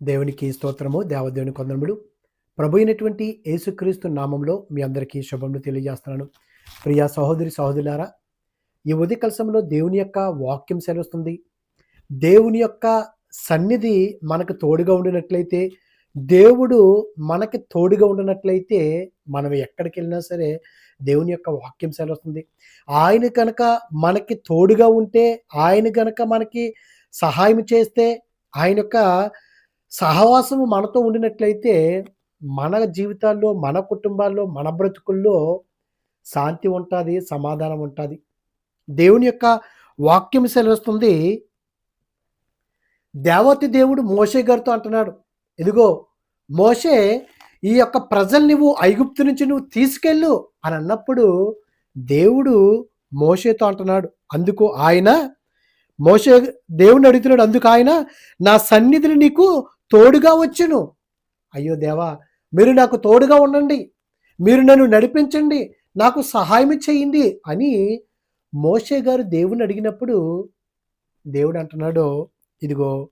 దేవునికి స్తోత్రము దేవదేవుని కొందరములు ప్రభు అయినటువంటి యేసుక్రీస్తు నామంలో మీ అందరికీ శుభములు తెలియజేస్తున్నాను. ప్రియా సహోదరి సహోదరులారా ఈ ఉదయ కలసంలో దేవుని యొక్క వాక్యం సెలవుస్తుంది. దేవుని యొక్క సన్నిధి మనకు తోడుగా ఉండినట్లయితే దేవుడు మనకి తోడుగా ఉండినట్లయితే మనం ఎక్కడికి వెళ్ళినా సరే దేవుని యొక్క వాక్యం సెలవుస్తుంది. ఆయన కనుక మనకి తోడుగా ఉంటే ఆయన కనుక మనకి సహాయం చేస్తే ఆయన యొక్క సహవాసము మనతో ఉండినట్లయితే మన జీవితాల్లో మన కుటుంబాల్లో మన బ్రతుకుల్లో శాంతి ఉంటుంది సమాధానం ఉంటుంది. దేవుని యొక్క వాక్యం సెలవుస్తుంది. దేవతి దేవుడు మోషే గారితో అంటున్నాడు. ఇదిగో మోషే ఈ యొక్క ప్రజలు నువ్వు ఐగుప్తు నుంచి నువ్వు తీసుకెళ్ళు అని అన్నప్పుడు దేవుడు మోషేతో అంటున్నాడు. అందుకు ఆయన మోషే దేవుని అడుగుతున్నాడు. అందుకు ఆయన నా సన్నిధిని నీకు తోడుగా వచ్చును. అయ్యో దేవా మీరు నాకు తోడుగా ఉండండి. మీరు నన్ను నడిపించండి. నాకు సహాయం చేయండి అని మోషే గారు దేవుని అడిగినప్పుడు దేవుడు అంటున్నాడు ఇదిగో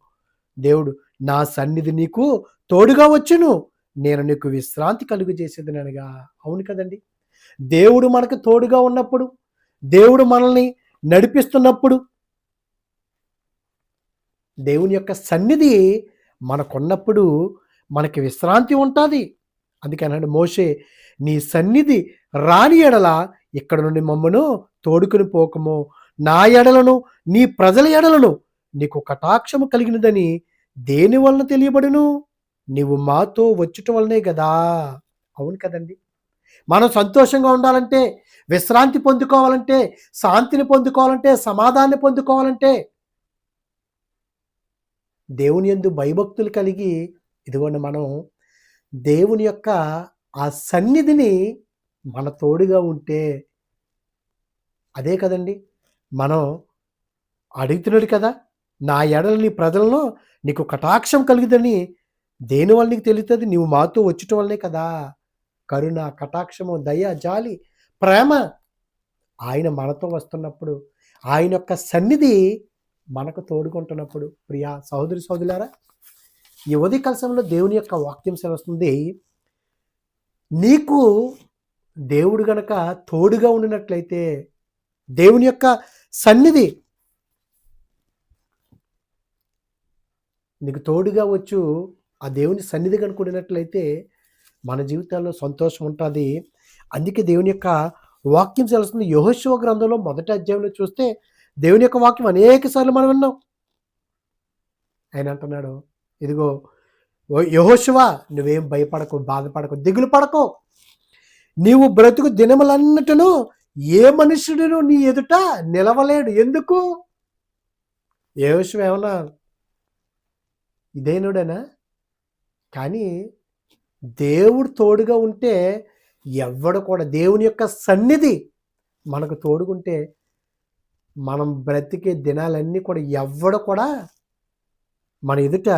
దేవుడు నా సన్నిధి నీకు తోడుగా వచ్చును. నేను నీకు విశ్రాంతి కలుగు చేసేదనగా. అవును కదండి. దేవుడు మనకు తోడుగా ఉన్నప్పుడు దేవుడు మనల్ని నడిపిస్తున్నప్పుడు దేవుని యొక్క సన్నిధి మనకున్నప్పుడు మనకి విశ్రాంతి ఉంటుంది. అందుకే మోషే నీ సన్నిధి రాని ఎడల ఇక్కడ నుండి మమ్మను తోడుకుని పోకము. నా ఎడలను నీ ప్రజల ఎడలను నీకు కటాక్షము కలిగినదని దేని వలన తెలియబడును? నీవు మాతో వచ్చుట వలనే కదా అవును కదండి. మనం సంతోషంగా ఉండాలంటే విశ్రాంతి పొందుకోవాలంటే శాంతిని పొందుకోవాలంటే సమాధాన్ని పొందుకోవాలంటే దేవుని ఎందు భయభక్తులు కలిగి ఇదిగోండి మనం దేవుని యొక్క ఆ సన్నిధిని మన తోడుగా ఉంటే అదే కదండి. మనం అడుగుతున్నాడు కదా నా ఎడల నీ ప్రజలను నీకు కటాక్షం కలుగుదని దేని వల్ల నీకు తెలుస్తుంది? నీవు మాతో వచ్చటం వల్లే కదా. కరుణ కటాక్షము దయ జాలి ప్రేమ ఆయన మనతో వస్తున్నప్పుడు ఆయన యొక్క సన్నిధి మనకు తోడుకుంటున్నప్పుడు. ప్రియా సహోదరి సహోదరులారా ఈ ఉదయ కలసంలో దేవుని యొక్క వాక్యం సెలవుస్తుంది. నీకు దేవుడు గనక తోడుగా ఉండినట్లయితే దేవుని యొక్క సన్నిధి నీకు తోడుగా వచ్చు. ఆ దేవుని సన్నిధి కనుక్కున్నట్లయితే మన జీవితాల్లో సంతోషం ఉంటుంది. అందుకే దేవుని యొక్క వాక్యం తెలుస్తుంది యహోశివ గ్రంథంలో మొదటి అధ్యాయంలో చూస్తే దేవుని యొక్క వాక్యం అనేక సార్లు మనం విన్నాం. ఆయన అంటున్నాడు ఇదిగో ఓ యహోశివ నువ్వేం భయపడకు బాధపడకు దిగులు పడకు. నీవు బ్రతుకు దినములన్నిటిను ఏ మనుషుడును నీ ఎదుట నిలవలేడు. ఎందుకు? యహోశివ ఏమన్నా ఇదేనుడనా కానీ దేవుడు తోడుగా ఉంటే ఎవడు కూడా దేవుని యొక్క సన్నిధి మనకు తోడుగుంటే మనం బ్రతికే దినాలన్నీ కూడా ఎవ్వడు కూడా మన ఎదుట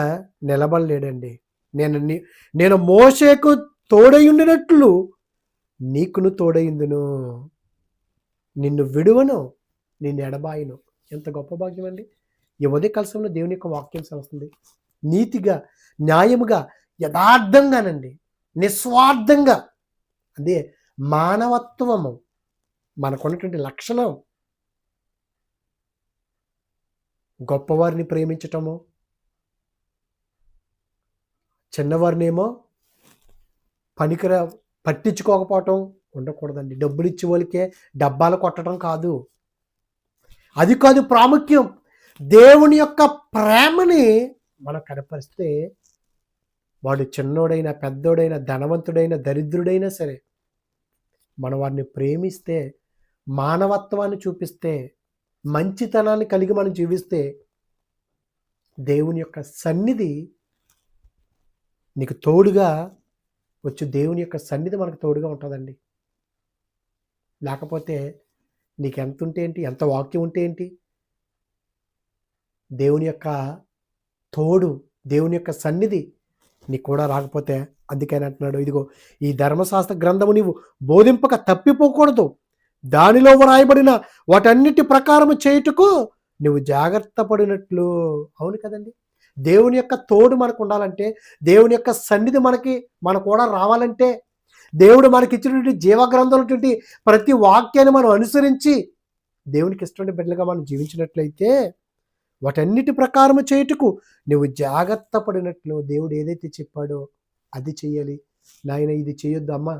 నిలబడలేడండి. నేను నీ- నేను మోసేకు తోడైండినట్లు నీకును తోడైందును నిన్ను విడువను నిన్ను ఎడబాయిను. ఎంత గొప్ప భాగ్యం అండి. ఈ ఉదయ కలసంలో దేవుని యొక్క వాక్యం వస్తుంది నీతిగా న్యాయముగా యథార్థంగానండి. నిస్వార్థంగా. అదే మానవత్వము. మనకున్నటువంటి లక్షణం. గొప్పవారిని ప్రేమించటము? చిన్నవారినేమో పనికిర పట్టించుకోకపోవటం ఉండకూడదండి. డబ్బులు ఇచ్చే వాళ్ళకే డబ్బాలు కొట్టడం కాదు. అది కాదు ప్రాముఖ్యం. దేవుని యొక్క ప్రేమని మనం కనపరిస్తే వాడు చిన్నోడైనా పెద్దోడైనా ధనవంతుడైనా దరిద్రుడైనా సరే మనం వారిని ప్రేమిస్తే మానవత్వాన్ని చూపిస్తే మంచితనాన్ని కలిగి మనం జీవిస్తే దేవుని యొక్క సన్నిధి నీకు తోడుగా వచ్చి దేవుని యొక్క సన్నిధి మనకు తోడుగా ఉంటుందండి. లేకపోతే నీకు ఎంత ఉంటే ఏంటి ఎంత వాక్యం ఉంటే ఏంటి దేవుని యొక్క తోడు దేవుని యొక్క సన్నిధి నీకు కూడా రాకపోతే అందుకని అంటున్నాడు. ఇదిగో ఈ ధర్మశాస్త్ర గ్రంథము నీవు బోధింపక తప్పిపోకూడదు. దానిలో వ్రాయబడిన వాటన్నిటి ప్రకారము చేయుటకు నువ్వు జాగ్రత్త పడినట్లు. అవును కదండి? దేవుని యొక్క తోడు మనకు ఉండాలంటే దేవుని యొక్క సన్నిధి మనకి మన కూడా రావాలంటే దేవుడు మనకి ఇచ్చినటువంటి జీవగ్రంథంటువంటి ప్రతి వాక్యాన్ని మనం అనుసరించి దేవునికి ఇష్టమైన బిడ్డలుగా మనం జీవించినట్లయితే వాటన్నిటి ప్రకారము చేయుటకు నువ్వు జాగ్రత్త పడినట్లు దేవుడు ఏదైతే చెప్పాడో అది చెయ్యాలి. నాయన ఇది చేయొద్దు అమ్మా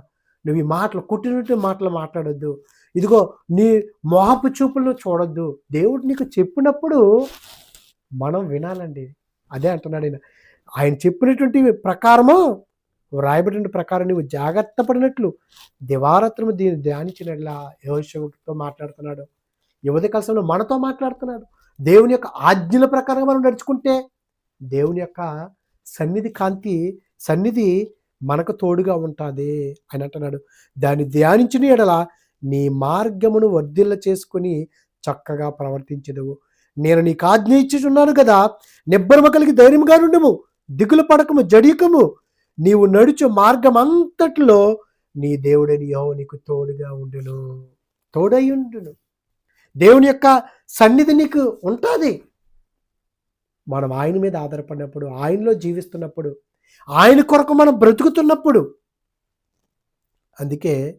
నువ్వు ఈ మాటలు కుట్టినట్టు మాటలు మాట్లాడొద్దు. ఇదిగో నీ మోహపు చూపులను చూడొద్దు. దేవుడు నీకు చెప్పినప్పుడు మనం వినాలండి. అదే అంటున్నాడు ఆయన ఆయన చెప్పినటువంటి ప్రకారము రాయబడిన ప్రకారం నువ్వు జాగ్రత్త పడినట్లు దివారాత్రము దీన్ని ధ్యానించినట్లా యోశవుడితో మాట్లాడుతున్నాడు. యువతి కలసంలో మనతో మాట్లాడుతున్నాడు. దేవుని యొక్క ఆజ్ఞల ప్రకారం మనం నడుచుకుంటే దేవుని యొక్క సన్నిధి కాంతి సన్నిధి మనకు తోడుగా ఉంటుంది అని అంటున్నాడు. దాన్ని ధ్యానించిన ఎడల నీ మార్గమును వర్ధిల్ల చేసుకుని చక్కగా ప్రవర్తించదువు. నేను నీకు ఆజ్ఞ ఇచ్చుచున్నాను కదా నిబ్బరమ కలిగి ధైర్యంగా నుండుము దిగులు పడకము జడికము. నీవు నడుచు మార్గం అంతట్లో నీ దేవుడని యో నీకు తోడుగా ఉండును తోడై ఉండును దేవుని యొక్క సన్నిధి నీకు ఉంటుంది. మనం ఆయన మీద ఆధారపడినప్పుడు ఆయనలో జీవిస్తున్నప్పుడు ఆయన కొరకు మనం బ్రతుకుతున్నప్పుడు. అందుకే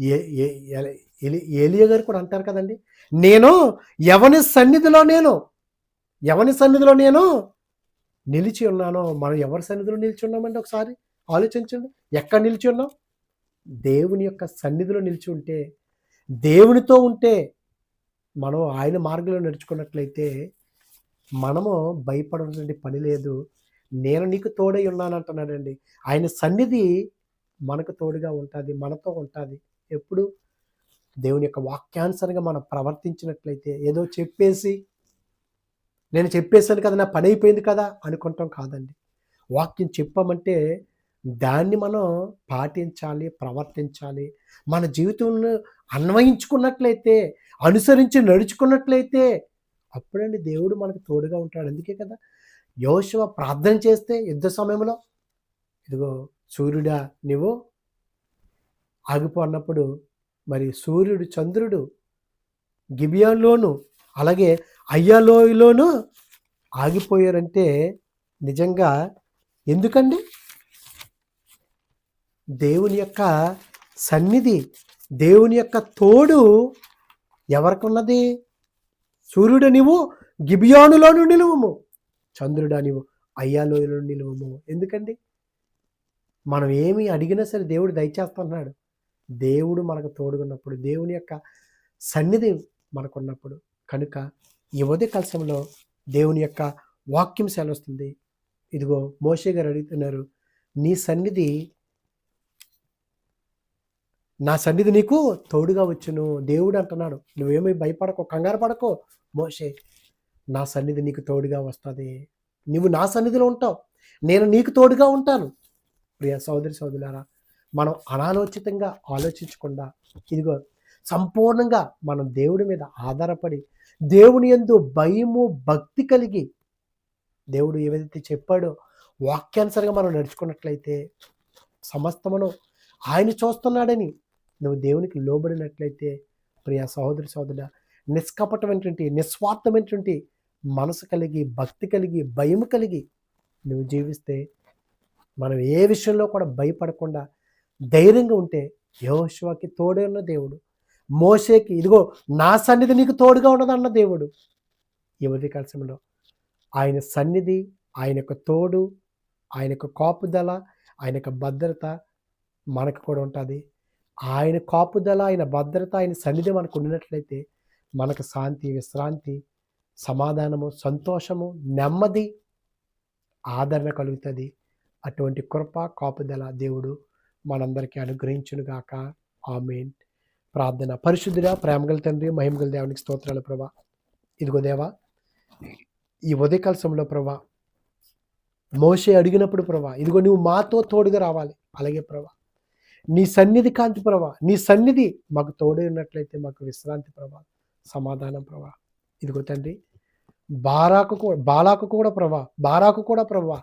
ఏలియా గారు కూడా అంటారు కదండి. నేను ఎవని సన్నిధిలో నేను ఎవని సన్నిధిలో నేను నిలిచి ఉన్నానో మనం ఎవరి సన్నిధిలో నిలిచి ఉన్నామండి ఒకసారి? ఆలోచించండి. ఎక్కడ నిలిచి ఉన్నాం? దేవుని యొక్క సన్నిధిలో నిలిచి ఉంటే దేవునితో ఉంటే మనం ఆయన మార్గంలో నడుచుకున్నట్లయితే మనము భయపడటువంటి పని లేదు. నేను నీకు తోడై ఉన్నానంటున్నాడండి. ఆయన సన్నిధి మనకు తోడుగా ఉంటుంది మనతో ఉంటుంది. ఎప్పుడు దేవుని యొక్క వాక్యానుసరంగా మనం ప్రవర్తించినట్లయితే ఏదో చెప్పేసి నేను చెప్పేశాను కదా నా పని అయిపోయింది కదా అనుకుంటాం కాదండి. వాక్యం చెప్పామంటే దాన్ని మనం పాటించాలి ప్రవర్తించాలి. మన జీవితంలో అన్వయించుకున్నట్లయితే అనుసరించి నడుచుకున్నట్లయితే అప్పుడండి దేవుడు మనకు తోడుగా ఉంటాడు. అందుకే కదా యోశవ ప్రార్థన చేస్తే యుద్ధ సమయంలో ఇదిగో సూర్యుడా నువ్వు ఆగిపో అన్నప్పుడు మరి సూర్యుడు చంద్రుడు గిబియాలోను అలాగే అయ్యాలోయలోనూ ఆగిపోయారంటే నిజంగా ఎందుకండి? దేవుని యొక్క సన్నిధి దేవుని యొక్క తోడు ఎవరికున్నది? సూర్యుడు నీవు గిబియానులోను నిలువము చంద్రుడా నీవు అయ్యాలోయలో నిలువము ఎందుకండి? మనం ఏమి అడిగినా సరే దేవుడు దయచేస్తున్నాడు. దేవుడు మనకు తోడుగున్నప్పుడు దేవుని యొక్క సన్నిధి మనకున్నప్పుడు కనుక ఈ ఉదయ కలశంలో దేవుని యొక్క వాక్యం సెలవుస్తుంది. ఇదిగో మోషే గారు అడుగుతున్నారు నీ సన్నిధి నా సన్నిధి నీకు తోడుగా వచ్చును. దేవుడు అంటున్నాడు నువ్వేమీ భయపడకో కంగారు పడకో మోషే. నా సన్నిధి నీకు తోడుగా వస్తుంది. నువ్వు నా సన్నిధిలో ఉంటావు. నేను నీకు తోడుగా ఉంటాను. ప్రియ సోదరి సోదరులారా మనం అనాలోచితంగా ఆలోచించకుండా ఇదిగో సంపూర్ణంగా మనం దేవుడి మీద ఆధారపడి దేవుని యందు భయము భక్తి కలిగి దేవుడు ఏదైతే చెప్పాడో వాక్యానుసరంగా మనం నడుచుకున్నట్లయితే సమస్తమును ఆయన చూస్తున్నాడని నువ్వు దేవునికి లోబడినట్లయితే ప్రియ సహోదరి సహోదరుడ నిష్కపటమైనటువంటి నిస్వార్థమైనటువంటి మనసు కలిగి భక్తి కలిగి భయం కలిగి నువ్వు జీవిస్తే మనం ఏ విషయంలో కూడా భయపడకుండా ధైర్యంగా ఉంటే యోశువాకి తోడే ఉన్న దేవుడు. మోషేకి ఇదిగో నా సన్నిధి నీకు తోడుగా ఉన్నదన్న దేవుడు. ఈ ఉదయకాల సమయంలో ఆయన సన్నిధి ఆయన యొక్క తోడు ఆయన యొక్క కాపుదల ఆయన యొక్క భద్రత మనకు కూడా ఉంటుంది. ఆయన కాపుదల ఆయన భద్రత ఆయన సన్నిధి మనకు ఉన్నట్లయితే మనకు శాంతి విశ్రాంతి సమాధానము సంతోషము నెమ్మది ఆదరణ కలుగుతుంది. అటువంటి కృప కాపుదల దేవుడు మనందరికీ అనుగ్రహించునుగాక. ఆమెన్. ప్రార్థన. పరిశుద్ధుడా ప్రేమగల తండ్రి మహిమగల దేవునికి స్తోత్రాలు ప్రభా. ఇదిగో దేవా ఈ ఉదయకాల సమయంలో ప్రభా మోసే అడిగినప్పుడు ప్రభా ఇదిగో నువ్వు మాతో తోడుగా రావాలి. అలాగే ప్రభా నీ సన్నిధి కాంతి ప్రభా నీ సన్నిధి మాకు తోడే ఉన్నట్లయితే మాకు విశ్రాంతి ప్రభా సమాధానం ప్రభా. ఇదిగో తండ్రి బారాకు కూడా బాలాకు కూడా ప్రభా బారాకు కూడా ప్రభా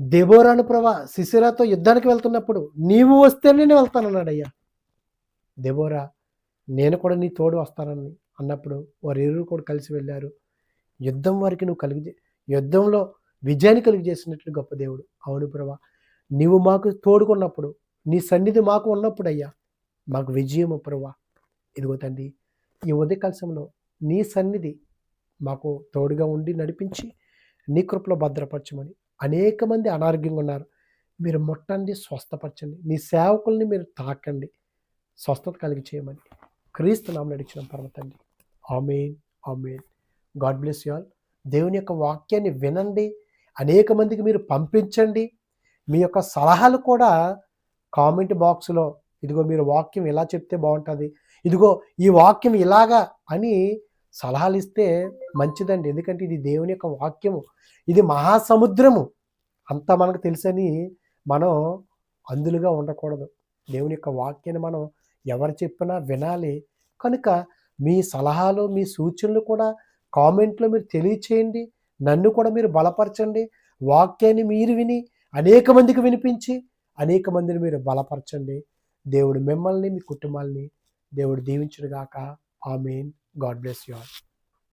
దెబోరాను ప్రభా శిశిరాతో యుద్ధానికి వెళ్తున్నప్పుడు నీవు వస్తే నేను వెళ్తానన్నాడు అయ్యా. దెబోరా నేను కూడా నీ తోడు వస్తానని అన్నప్పుడు వారు ఇరువురు కూడా కలిసి వెళ్ళారు. యుద్ధం వారికి నువ్వు కలిగి యుద్ధంలో విజయాన్ని కలిగి చేసినట్లు గొప్ప దేవుడు. అవును ప్రభా నీవు మాకు తోడుకున్నప్పుడు నీ సన్నిధి మాకు ఉన్నప్పుడు అయ్యా మాకు విజయము ప్రభా. ఇదిగో తండ్రి ఈ ఉదయ సమయంలో నీ సన్నిధి మాకు తోడుగా ఉండి నడిపించి నీ కృపలో భద్రపరచమని అనేక మంది అనారోగ్యంగా ఉన్నారు. మీరు ముట్టండి స్వస్థపరచండి. నీ సేవకుల్ని మీరు తాకండి. స్వస్థత కలిగి చేయమని క్రీస్తు నామం అడిగిన పర్వతండి amen amen. God bless you all. దేవుని యొక్క వాక్యాన్ని వినండి. అనేక మందికి మీరు పంపించండి. మీ యొక్క సలహాలు కూడా కామెంట్ బాక్స్లో ఇదిగో మీరు వాక్యం ఇలా చెప్తే బాగుంటుంది. ఇదిగో ఈ వాక్యం ఇలాగా అని సలహాలు ఇస్తే మంచిదండి. ఎందుకంటే ఇది దేవుని యొక్క వాక్యము. ఇది మహాసముద్రము. అంతా మనకు తెలుసని మనం అందులుగా ఉండకూడదు. దేవుని యొక్క వాక్యాన్ని మనం ఎవరు చెప్పినా వినాలి. కనుక మీ సలహాలు మీ సూచనలు కూడా కామెంట్లో మీరు తెలియచేయండి. నన్ను కూడా మీరు బలపరచండి. వాక్యాన్ని మీరు విని అనేక మందికి వినిపించి అనేక మందిని మీరు బలపరచండి. దేవుడు మిమ్మల్ని మీ కుటుంబాల్ని దేవుడు దీవించుడుగాక amen. God bless you all